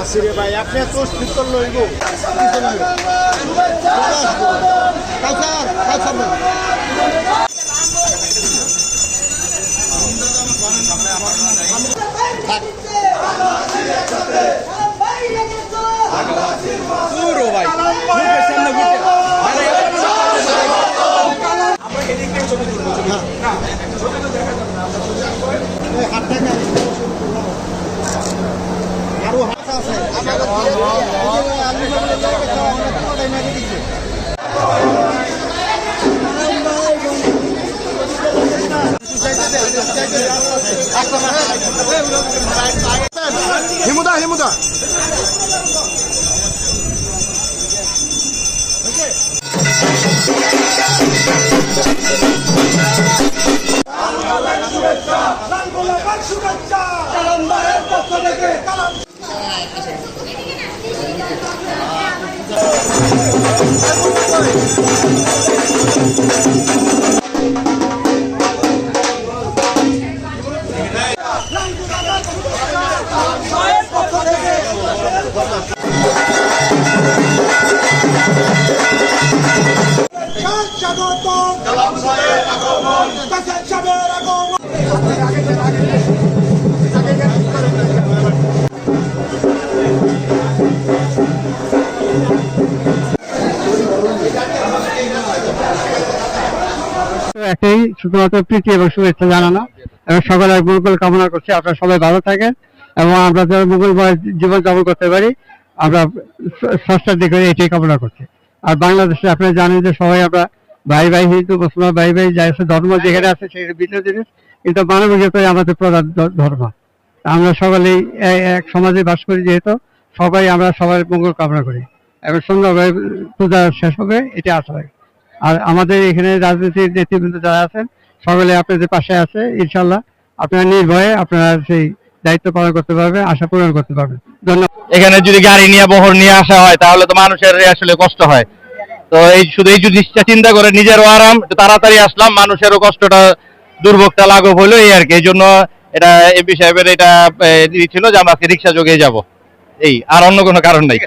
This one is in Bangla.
আসিরে ভাই আপনি এত ঠিক করল এগো কাউসার কাউসার ভাই পুরো ভাই মুখের সামনে ঘুরতে এই হাত থেকে আরও হাত আছে আলু বাবুলে জায়গা খাওয়া আমরা পুরোটাই মেরে দিচ্ছে হিমুদা হিমুদা তো একটাই শুধুমাত্র প্রীতি এবং শুভেচ্ছা জানানো। এবং সকলের মঙ্গল কামনা করছি। আপনারা সবাই ভালো থাকেন এবং আমরা যেন মঙ্গলময় জীবন যাপন করতে পারি, আমরা ষষ্ঠার দিকে এটাই কামনা করছি। আর বাংলাদেশে আপনারা জানেন যে সবাই আমরা ভাই ভাই হিন্দু, মুসলমান, ভাই ভাই যাই আছে, ধর্ম যেখানে আছে সেটা ভিন্ন জিনিস, কিন্তু মানবিকতাই আমাদের প্রধান ধর্ম। আমরা সকলেই এক সমাজে বাস করি যেহেতু, সবাই আমরা সবার মঙ্গল কামনা করি। এবং সুন্দরভাবে পূজা শেষ হবে এটা আশা রাখি। আর আমাদের এখানে রাজনীতির নেতৃবৃন্দ যারা আছেন সকলে আপনাদের পাশে আছে ইনশাল্লাহ। আপনারা নির্ভয়ে আপনারা সেই দায়িত্ব পালন করতে পারবেন আশা পূরণ করতে পারবেন। ধন্যবাদ। এখানে যদি গাড়ি নিয়ে বহর নিয়ে আসা হয় তাহলে তো মানুষের আসলে কষ্ট হয়। তো এই শুধু এই জিনিসটা চিন্তা করে নিজেরও আরাম তাড়াতাড়ি আসলাম মানুষেরও কষ্টটা দুর্ভোগটা লাঘব হলো এই আর কি। এই জন্য এটা এমপি সাহেবের এটা ই ছিল যে আমরা আজকে রিক্সা যোগে যাব। এই আর অন্য কোনো কারণ নাই।